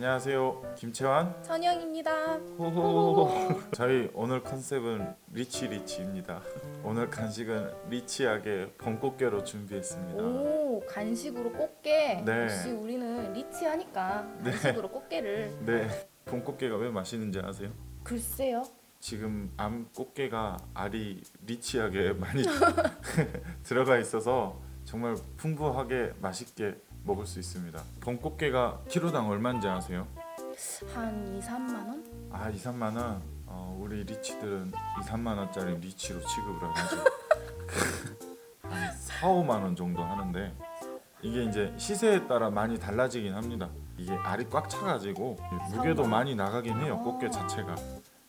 안녕하세요. 김채환. 천영입니다. 호호호. 저희 오늘 컨셉은 리치 리치입니다. 오늘 간식은 리치하게 봄꽃게로 준비했습니다. 오 간식으로 꽃게. 네. 역시 우리는 리치하니까 간식으로 꽃게를. 네. 봄꽃게가 왜 맛있는지 아세요? 글쎄요. 지금 암 꽃게가 알이 리치하게 많이 들어가 있어서 정말 풍부하게 맛있게 먹을 수 있습니다. 봄꽃게가 키로당 얼마인지 아세요? 한 2, 3만 원? 아, 2, 3만 원. 어, 우리 리치들은 2, 3만 원짜리 리치로 취급을 해가지고 한 4, 5만 원 정도 하는데 이게 이제 시세에 따라 많이 달라지긴 합니다. 이게 알이 꽉 차가지고 무게도 4, 5만 많이 나가긴 해요. 아. 꽃게 자체가.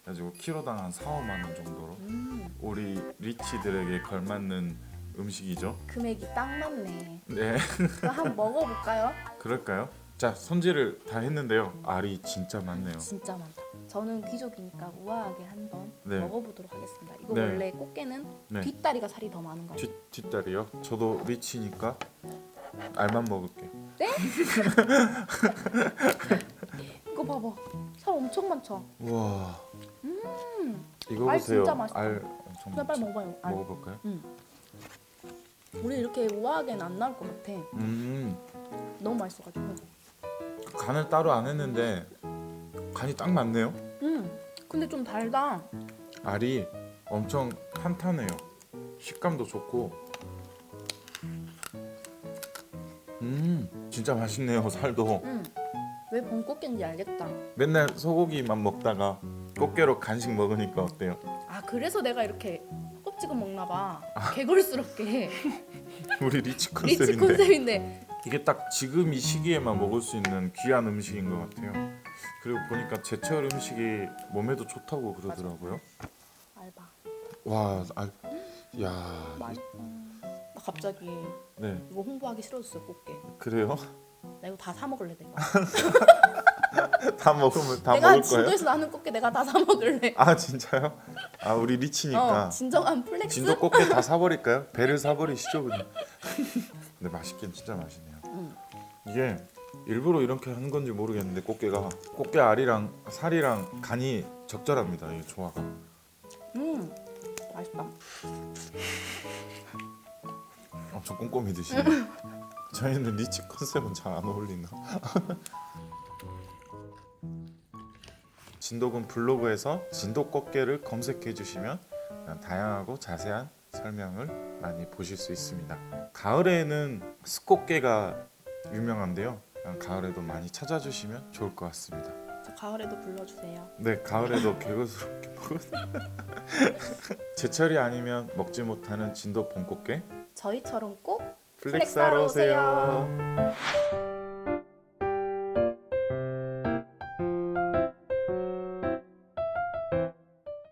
그래가지고 키로당 한 4, 5만 원 정도로 음 우리 리치들에게 걸맞는 음식이죠. 금액이 딱 맞네. 네, 그럼 한번 먹어볼까요? 그럴까요? 자, 손질을 다 했는데요. 알이 진짜 많네요. 진짜 많다. 저는 귀족이니까 우아하게 한번 네. 먹어보도록 하겠습니다. 이거 네. 원래 꽃게는 네. 뒷다리가 살이 더 많은 거예요. 뒷 뒷다리요. 저도 리치니까 알만 먹을게. 이거 봐봐. 살 엄청 많죠? 우와. 이거 음. 알 보세요. 진짜 맛있다. 알 엄청 그냥 빨리. 먹어봐요. 알. 먹어볼까요? 우리 이렇게 우아하게는 안 나올 것 같아. 음, 너무 맛있어가지고. 간을 따로 안 했는데 간이 딱 맞네요. 음, 근데 좀 달다. 알이 엄청 탄탄해요. 식감도 좋고. 음, 진짜 맛있네요. 살도. 음, 왜 봄꽃게인지 알겠다. 맨날 소고기만 먹다가 꽃게로 간식 먹으니까 어때요? 아 그래서 내가 이렇게 껍질을 먹나 봐. 개걸스럽게 우리 리치 리치 컨셉인데. 컨셉인데. 이게 딱 지금 이 시기에만 먹을 수 있는 귀한 음식인 것 같아요. 그리고 보니까 제철 음식이 몸에도 좋다고 그러더라고요. 알바. 와, 아, 야, 맛있다. 나 갑자기 네, 이거 홍보하기 싫어졌어 꽃게. 그래요? 나 이거 다 사 먹을래 내가. 다 먹으면 다 내가 먹을 거예요? 진도에서 나는 꽃게 내가 다 사 먹을래. 아 진짜요? 아 우리 리치니까 어, 진정한 플렉스. 진도 꽃게 다 사버릴까요? 배를 사버리시죠 그냥. 근데 맛있긴 진짜 맛있네요. 음. 이게 일부러 이렇게 하는 건지 모르겠는데 꽃게가 꽃게 알이랑 살이랑 간이 적절합니다. 이 조화가. 음, 맛있다. 엄청 꼼꼼히 드시네. 저희는 리치 컨셉은 잘 안 어울리나. 진도군 블로그에서 진도 꽃게를 검색해 주시면 다양하고 자세한 설명을 많이 보실 수 있습니다. 가을에는 숯꽃게가 유명한데요. 가을에도 많이 찾아주시면 좋을 것 같습니다. 저 가을에도 불러주세요. 네, 가을에도 개거스럽게 먹어. 제철이 아니면 먹지 못하는 진도 봄꽃게 저희처럼 꼭 플렉스하러 오세요.